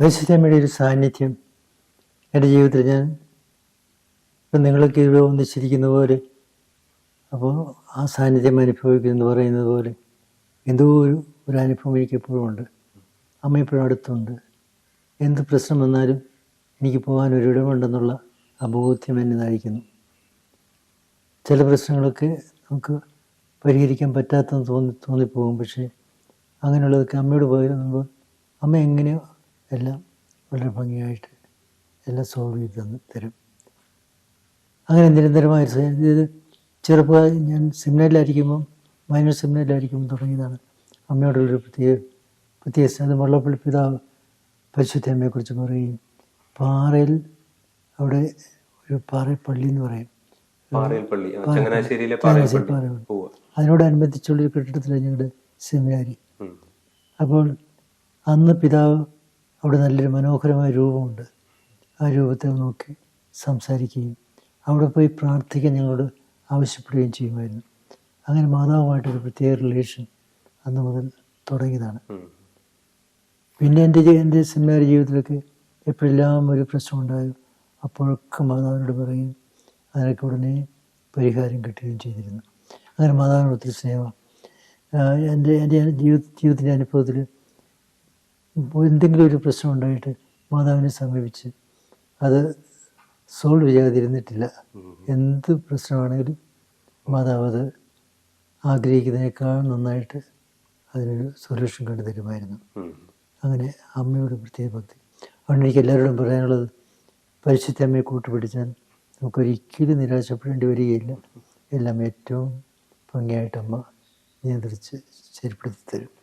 പരിശുദ്ധമ്മയുടെ ഒരു സാന്നിധ്യം എന്റെ ജീവിതത്തിൽ ഞാൻ ഇപ്പം നിങ്ങളൊക്കെ ഇവിടെ ഒന്നിച്ചിരിക്കുന്ന പോലെ അപ്പോൾ ആ സാന്നിധ്യം അനുഭവിക്കുന്നു പറയുന്നത് പോലെ എന്തോ ഒരു ഒരു അനുഭവം എനിക്കെപ്പോഴും ഉണ്ട്. അമ്മ എപ്പോഴും അടുത്തുണ്ട്. എന്ത് പ്രശ്നം വന്നാലും എനിക്ക് പോകാൻ ഒരിടമുണ്ടെന്നുള്ള അബോധ്യം എന്നെ നയിക്കുന്നു. ചില പ്രശ്നങ്ങളൊക്കെ നമുക്ക് പരിഹരിക്കാൻ പറ്റാത്തെന്ന് തോന്നി തോന്നിപ്പോകും. പക്ഷേ അങ്ങനെയുള്ളതൊക്കെ അമ്മയോട് പറയുമ്പോൾ അമ്മ എങ്ങനെയോ എല്ലാം വളരെ ഭംഗിയായിട്ട് എല്ലാം സോൾവ് ചെയ്ത് തന്ന് തരും. അങ്ങനെ നിരന്തരമായ ഇത് ചെറുപ്പമായി ഞാൻ സെമിനാറിലായിരിക്കുമ്പം മൈനർ സെമിനാറിലായിരിക്കുമ്പോൾ തുടങ്ങിയതാണ്. അമ്മയോടുള്ളൊരു പ്രത്യേക പ്രത്യേക സ്നേഹം വള്ളപ്പള്ളി പിതാവ് പരിശുദ്ധ അമ്മയെക്കുറിച്ച് പറയുകയും പാറയിൽ അവിടെ ഒരു പാറപ്പള്ളി എന്ന് പറയും. അതിനോടനുബന്ധിച്ചുള്ള കെട്ടിടത്തിലാണ് ഞങ്ങളുടെ സെമിനാരി അപ്പോൾ അന്ന് പിതാവ് അവിടെ നല്ലൊരു മനോഹരമായ രൂപമുണ്ട്. ആ രൂപത്തെ നോക്കി സംസാരിക്കുകയും അവിടെ പോയി പ്രാർത്ഥിക്കാൻ ഞങ്ങളോട് ആവശ്യപ്പെടുകയും ചെയ്യുമായിരുന്നു. അങ്ങനെ മാതാവുമായിട്ടൊരു പ്രത്യേക റിലേഷൻ അന്ന് മുതൽ തുടങ്ങിയതാണ്. പിന്നെ എന്റെ എന്റെ സെമിനാരി ജീവിതത്തിലൊക്കെ എപ്പോഴെല്ലാം ഒരു പ്രശ്നം ഉണ്ടായോ അപ്പോഴൊക്കെ മാതാവിനോട് പറയും അതിനൊക്കെ ഉടനെ പരിഹാരം കിട്ടുകയും ചെയ്തിരുന്നു. അങ്ങനെ മാതാവിനോട് ഒത്തിരി സ്നേഹം. എന്റെ എന്റെ ജീവിത ജീവിതത്തിന്റെ അനുഭവത്തിൽ എന്തെങ്കിലും ഒരു പ്രശ്നം ഉണ്ടായിട്ട് മാതാവിനെ സമീപിച്ച് അത് സോൾവ് ചെയ്യാതിരുന്നിട്ടില്ല. എന്ത് പ്രശ്നമാണെങ്കിലും മാതാവ് അത് ആഗ്രഹിക്കുന്നതിനേക്കാൾ നന്നായിട്ട് അതിനൊരു സൊല്യൂഷൻ കണ്ടു തരുമായിരുന്നു. അങ്ങനെ അമ്മയോട് പ്രത്യേക ഭക്തി. അതുകൊണ്ട് എനിക്ക് എല്ലാവരോടും പറയാനുള്ളത് പരിശുദ്ധ അമ്മയെ കൂട്ടുപിടിച്ചാൽ നമുക്കൊരിക്കലും നിരാശപ്പെടേണ്ടി വരികയില്ല. എല്ലാം ഏറ്റവും ഭംഗിയായിട്ട് അമ്മ നിയന്ത്രിച്ച് ശരിപ്പെടുത്തി തരും.